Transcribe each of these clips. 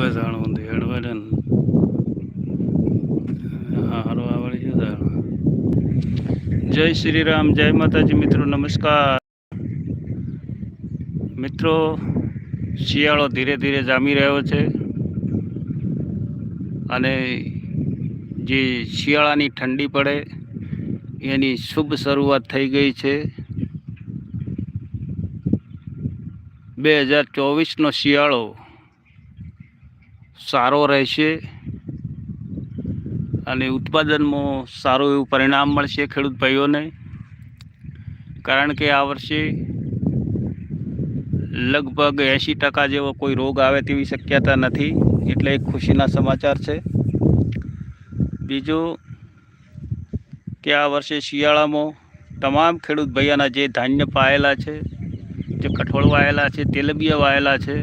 હેડવા દે ને. હા હારો આવડે છે જાણ જય શ્રી રામ, જય માતાજી, મિત્રો, નમસ્કાર. મિત્રો, શિયાળો ધીરે ધીરે જામી રહ્યો છે અને જે શિયાળાની ઠંડી પડે, એની શુભ શરૂઆત થઈ ગઈ છે. બે હજાર ચોવીસનો શિયાળો સારો રહેશે અને ઉત્પાદનમાં સારું એવું પરિણામ મળશે ખેડૂત ભાઈઓને. કારણ કે આ વર્ષે લગભગ એંશી ટકા જેવો કોઈ રોગ આવે તેવી શક્યતા નથી, એટલે એક ખુશીના સમાચાર છે. બીજું કે આ વર્ષે શિયાળામાં તમામ ખેડૂત ભાઈઓના જે ધાન્ય પાયેલા છે, જે કઠોળ વાયેલા છે તેલબિયા વાયેલા છે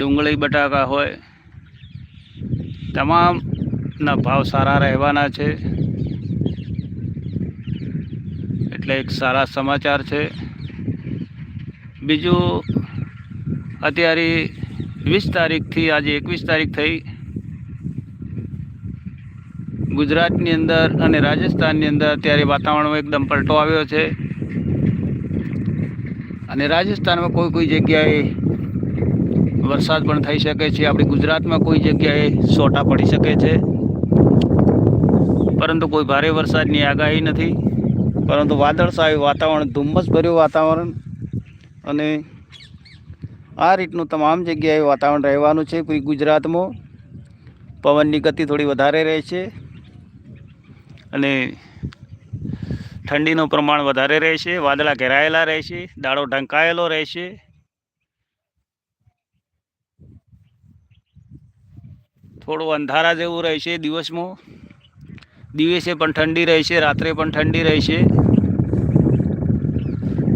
ડુંગળી, બટાકા હોય, તમામના ભાવ સારા રહેવાના છે. એટલે એક સારા સમાચાર છે. બીજું, અત્યારે વીસ તારીખથી, આજે એકવીસ તારીખ થઈ. ગુજરાતની અંદર અને રાજસ્થાનની અંદર અત્યારે વાતાવરણમાં એકદમ પલટો આવ્યો છે. અને રાજસ્થાનમાં કોઈ કોઈ જગ્યાએ વરસાદ પણ થઈ શકે છે. આપણી ગુજરાતમાં કોઈ જગ્યાએ સોટા પડી શકે છે. પરંતુ કોઈ ભારે વરસાદની આગાહી નથી. પરંતુ વાદળછાયું વાતાવરણ, ધુમ્મસભર્યું વાતાવરણ અને આ રીતનું તમામ જગ્યાએ વાતાવરણ રહેવાનું છે. કોઈ ગુજરાતમાં પવનની ગતિ થોડી વધારે રહે છે અને ઠંડીનું પ્રમાણ વધારે રહેશે વાદળા ઘેરાયેલા રહેશે દાડો ઢંકાયેલો રહેશે થોડું અંધારા જેવું રહેશે દિવસમાં. દિવસે પણ ઠંડી રહેશે, રાત્રે પણ ઠંડી રહેશે.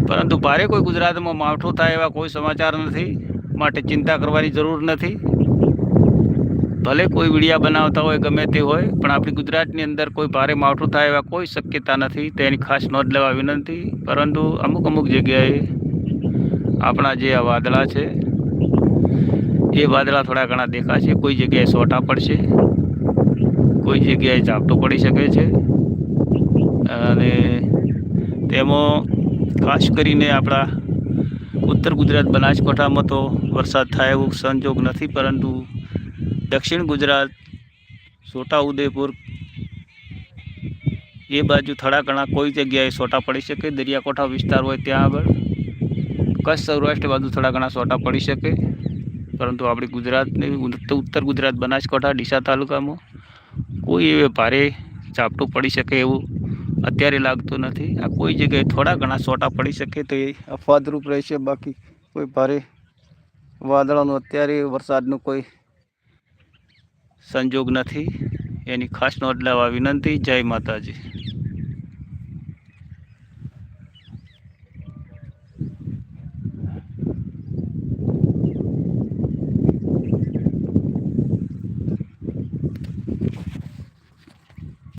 પરંતુ ભારે કોઈ ગુજરાતમાં માવઠું થાય એવા કોઈ સમાચાર નથી. માટે ચિંતા કરવાની જરૂર નથી. ભલે કોઈ વિડીયા બનાવતા હોય, ગમે તે હોય, પણ આપણી ગુજરાતની અંદર કોઈ ભારે માવઠું થાય એવા કોઈ શક્યતા નથી. તેની ખાસ નોંધ લેવા વિનંતી. પરંતુ અમુક અમુક જગ્યાએ આપણા જે આ વાદળા છે એ વાદળા થોડા ઘણા દેખાશે. કોઈ જગ્યાએ સોટા પડશે. કોઈ જગ્યાએ ઝાપટું પડી શકે છે. અને તેમાં ખાસ કરીને આપણા ઉત્તર ગુજરાત બનાસકાંઠામાં તો વરસાદ થાય એવું સંજોગ નથી, પરંતુ દક્ષિણ ગુજરાત છોટાઉદેપુર એ બાજુ થોડા ઘણા કોઈ જગ્યાએ સોટા પડી શકે. દરિયાકાંઠા વિસ્તાર હોય ત્યાં આગળ. કચ્છ, સૌરાષ્ટ્ર બાજુ થોડા ઘણા સોટા પડી શકે. પરંતુ આપણી ગુજરાતની ઉત્તર ગુજરાત બનાસકાંઠા, ડીસા તાલુકામાં કોઈ એવે ભારે ઝાપટું પડી શકે એવું અત્યારે લાગતું નથી. આ કોઈ જગ્યાએ થોડા ઘણા સોટા પડી શકે તો એ અફવાદરૂપ રહેશે. બાકી કોઈ ભારે વાદળાનું અત્યારે વરસાદનું કોઈ સંજોગ નથી. એની ખાસ નોંધ લેવા વિનંતી. જય માતાજી.